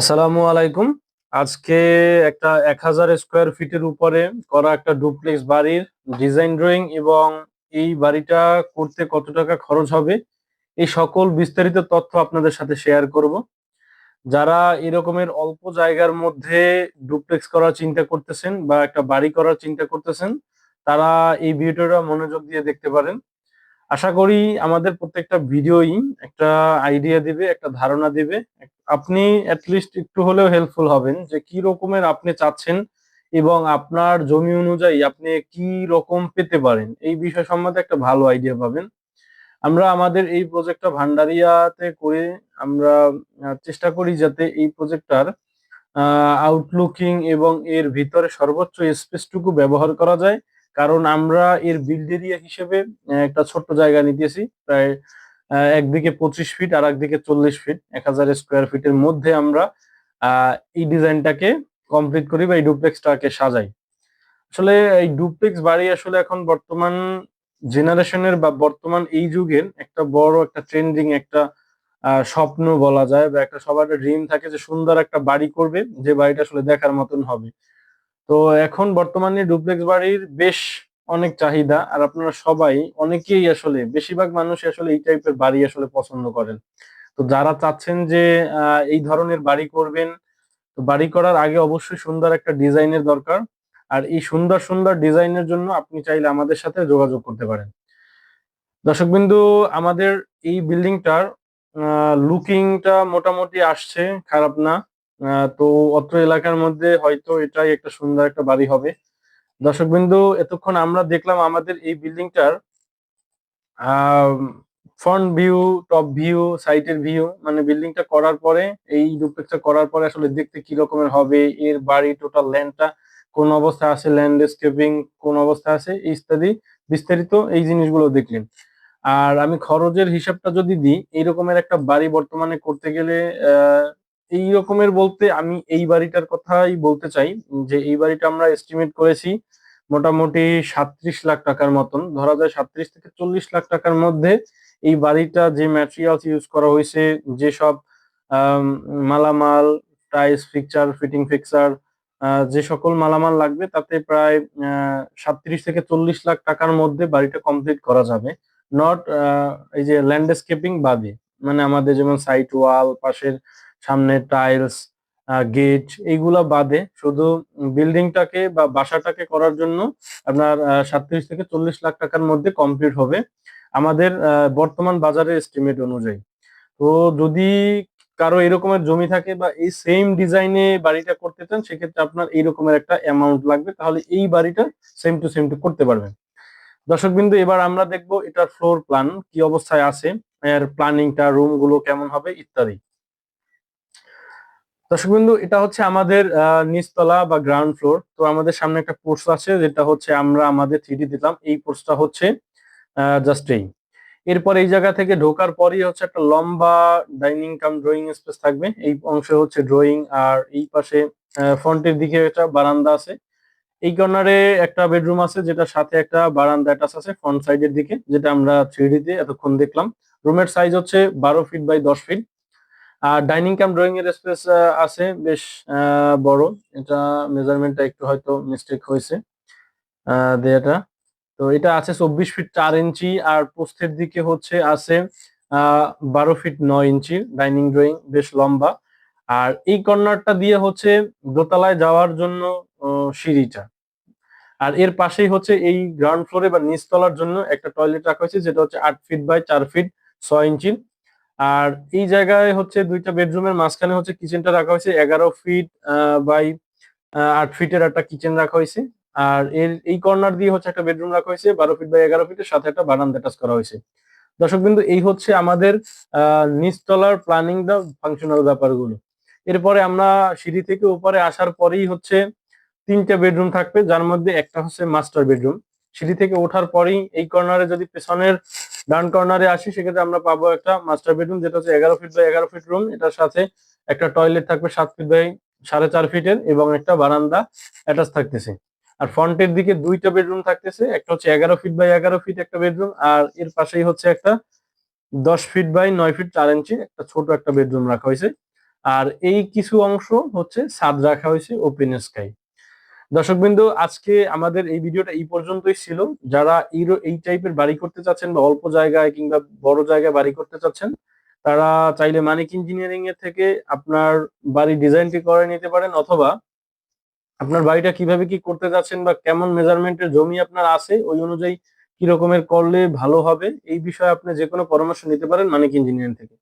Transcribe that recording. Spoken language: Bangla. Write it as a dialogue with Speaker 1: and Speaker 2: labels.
Speaker 1: আসসালামু আলাইকুম। আজকে একটা এক হাজার স্কোয়ার ফিটের উপরে করা একটা ডুপ্লেক্স বাড়ির ডিজাইন ড্রয়িং এবং এই বাড়িটা করতে কত টাকা খরচ হবে, এই সকল বিস্তারিত তথ্য আপনাদের সাথে শেয়ার করব। যারা এরকমের অল্প জায়গার মধ্যে ডুপ্লেক্স করার চিন্তা করতেছেন বা একটা বাড়ি করার চিন্তা করতেছেন, তারা এই ভিডিওটা মনোযোগ দিয়ে দেখতে পারেন। আশা করি আমাদের প্রত্যেকটা ভিডিওই একটা আইডিয়া দিবে, একটা ধারণা দিবে আপনি অ্যাটলিস্ট একটু হলেও হেল্পফুল হবেন যে কি রকমের আপনি চাচ্ছেন এবং আপনার জমি অনুযায়ী আপনি কি রকম পেতে পারেন। এই বিষয় সম্বন্ধে একটা ভালো আইডিয়া পাবেন। আমরা আমাদের এই প্রজেক্টটা ভান্ডারিয়াতে করে আমরা চেষ্টা করি যাতে এই প্রজেক্টটার আউটলুকিং এবং এর ভিতরে সর্বোচ্চ স্পেসটুকু ব্যবহার করা যায়। কারণ আমরা এর বিল্ড এরিয়া হিসেবে একটা ছোট্ট জায়গা নিতেছি। প্রায় একদিকে পঁচিশ ফিট আর একদিকে চল্লিশ ফিট এক হাজার স্কোয়ার ফিটের মধ্যে আমরা এই ডিজাইনটাকে কমপ্লিট করি বা এই ডুপ্লেক্সটাকে সাজাই। আসলে এই ডুপ্লেক্স বাড়ি আসলে এখন বর্তমান জেনারেশনের বা বর্তমান এই যুগের একটা বড়, একটা ট্রেন্ডিং একটা স্বপ্ন বলা যায় বা একটা সবার ড্রিম থাকে যে সুন্দর একটা বাড়ি করবে, যে বাড়িটা আসলে দেখার মতন হবে। তো এখন বর্তমানে ডুপ্লেক্স বাড়ির বেশ অনেক চাহিদা, আর আপনারা সবাই অনেকেই আসলে, বেশিরভাগ মানুষ আসলে এই টাইপের বাড়ি আসলে পছন্দ করেন। তো যারা চাচ্ছেন যে এই ধরনের বাড়ি করবেন, তো বাড়ি করার আগে অবশ্যই সুন্দর একটা ডিজাইনের দরকার। আর এই সুন্দর সুন্দর ডিজাইনের জন্য আপনি চাইলে আমাদের সাথে যোগাযোগ করতে পারেন। দর্শকবিন্দু, আমাদের এই বিল্ডিংটার লুকিংটা মোটামুটি আসছে, খারাপ না। তো অত্র এলাকার মধ্যে হয়তো এটাই একটা সুন্দর একটা বাড়ি হবে। দর্শকবিন্দু, এতক্ষণ আমরা দেখলাম আমাদের এই বিল্ডিংটার ফ্রন্ট ভিউ টপ ভিউ সাইটের ভিউ মানে বিল্ডিংটা করার পরে, এই ডুপ্লেক্সটা করার পরে আসলে দেখতে কি রকমের হবে, এর বাড়ি টোটাল ল্যান্ডটা কোন অবস্থা আছে ল্যান্ডস্কেপিং কোন অবস্থা আছে, ইত্যাদি বিস্তারিত এই জিনিসগুলো দেখলেন। আর আমি খরচের হিসাবটা যদি দিই এই রকমের একটা বাড়ি বর্তমানে করতে গেলে এই রকমের বলতে আমি এই বাড়িটার কথাই বলতে চাই, যে এই বাড়িটা আমরা এস্টিমেট করেছি মোটামুটি সাত্রিশ লাখ টাকার মতন। ধরা যায় সাত্রিশ থেকে চল্লিশ লাখ টাকার মধ্যে এই বাড়িটা যে ম্যাটেরিয়ালস ইউজ করা হয়েছে যেসব মালামাল টাইলস ফিক্সার ফিটিং ফিক্সার যে সকল মালামাল লাগবে, তাতে প্রায় সাত্রিশ থেকে চল্লিশ লাখ টাকার মধ্যে বাড়িটা কমপ্লিট করা যাবে। নট এই যে ল্যান্ডস্কেপিং বাদে মানে আমাদের যেমন সাইড ওয়াল পাশের সামনে টাইলস গেট এইগুলা বাদে শুধু বিল্ডিংটাকে বা বাসাটাকে করার জন্য আপনার সাতত্রিশ থেকে চল্লিশ লাখ টাকার মধ্যে কমপ্লিট হবে আমাদের বর্তমান বাজারের এস্টিমেট অনুযায়ী। তো যদি কারও এরকমের জমি থাকে বা এই সেম ডিজাইনে বাড়িটা করতে চান, সেক্ষেত্রে আপনার এইরকমের একটা অ্যামাউন্ট লাগবে, তাহলে এই বাড়িটা সেম টু সেম টু করতে পারবেন। দর্শক বিন্দু এবার আমরা দেখব এটার ফ্লোর প্ল্যান কি অবস্থায় আছে, এর প্ল্যানিংটা রুমগুলো কেমন হবে, ইত্যাদি। দর্শক বিন্দু এটা হচ্ছে আমাদের নিচতলা বা গ্রাউন্ড ফ্লোর তো আমাদের সামনে একটা পোর্স আছে, যেটা হচ্ছে আমরা আমাদের থ্রি দিলাম। এই পোর্সটা হচ্ছে জাস্ট এই। এরপর এই জায়গা থেকে ঢোকার পরেই হচ্ছে একটা লম্বা ডাইনিং কাম ড্রয়িং স্পেস থাকবে। এই অংশে হচ্ছে ড্রয়িং আর এই পাশে ফ্রন্টের দিকে একটা বারান্দা আছে। এই কর্নারে একটা বেডরুম আছে যেটা সাথে একটা বারান্দা অ্যাটাচ আছে ফ্রন্ট সাইডের দিকে, যেটা আমরা থ্রি তে এতক্ষণ দেখলাম। রুমের সাইজ হচ্ছে বারো ফিট বাই দশ ফিট আর ডাইনিং কাম ড্রয়িং এর স্পেস আছে, বেশ বড়। এটা মেজারমেন্টটা একটু হয়তো মিস্টেক হয়েছে দেয়াটা। তো এটা আছে চব্বিশ ফিট চার ইঞ্চি আর পোস্টের দিকে হচ্ছে আছে বারো ফিট নয় ইঞ্চি ডাইনিং ড্রয়িং, বেশ লম্বা। আর এই কর্নারটা দিয়ে হচ্ছে দোতলায় যাওয়ার জন্য সিঁড়িটা। আর এর পাশেই হচ্ছে এই গ্রাউন্ড ফ্লোরে বা নিচতলার জন্য একটা টয়লেট রাখা হয়েছে, যেটা হচ্ছে আট ফিট বাই চার ফিট ছয় ইঞ্চি আর এই জায়গায় হচ্ছে দুইটা বেডরুমের মাঝখানে হচ্ছে কিচেনটা রাখা হয়েছে। এগারো ফিট বাই আট ফিটের একটা কিচেন রাখা হয়েছে। আর এর, এই কর্নার দিয়ে হচ্ছে একটা বেডরুম রাখা হয়েছে, বারো ফিট বাই এগারো ফিটের সাথে একটা বারান্দা টাচ করা হয়েছে। দর্শক বিন্দু, এই হচ্ছে আমাদের নিচতলার প্ল্যানিং দা ফাংশনাল ব্যাপারগুলো। এরপরে আমরা সিঁড়ি থেকে উপরে আসার পরেই হচ্ছে তিনটা বেডরুম থাকবে, যার মধ্যে একটা হচ্ছে মাস্টার বেডরুম সিঁড়ি থেকে ওঠার পরেই এই কর্নারে যদি পেছনের ডান কর্নারে আসি, সেক্ষেত্রে আমরা পাবো একটা মাস্টার বেডরুম যেটা হচ্ছে এগারো ফিট বাই এগারো ফিট রুম এটার সাথে একটা টয়লেট থাকবে সাত ফিট বাই সাড়ে চার ফিটের এবং একটা বারান্দা অ্যাটাচ থাকতেছে। আর ফ্রন্টের দিকে দুইটা বেডরুম থাকতেছে, একটা হচ্ছে এগারো ফিট বাই এগারো ফিট একটা বেডরুম আর এর পাশেই হচ্ছে একটা দশ ফিট বাই নয় ফিট চার ইঞ্চি একটা ছোট একটা বেডরুম রাখা হয়েছে। আর এই কিছু অংশ হচ্ছে ছাদ রাখা হয়েছে ওপেন স্কাই দর্শকবৃন্দ, আজকে আমাদের এই ভিডিওটা এই পর্যন্তই ছিল। যারা এই এই টাইপের বাড়ি করতে চাচ্ছেন বা অল্প জায়গায় কিংবা বড় জায়গায় বাড়ি করতে চাচ্ছেন, তারা চাইলে মানিক ইঞ্জিনিয়ারিং এর থেকে আপনার বাড়ি ডিজাইনটি করে নিতে পারেন অথবা আপনার বাড়িটা কীভাবে কি করতে যাচ্ছেন বা কেমন মেজারমেন্টের জমি আপনার আছে, ওই অনুযায়ী কি রকমের করলে ভালো হবে, এই বিষয়ে আপনি যে কোনো পরামর্শ নিতে পারেন মানিক ইঞ্জিনিয়ারিং থেকে।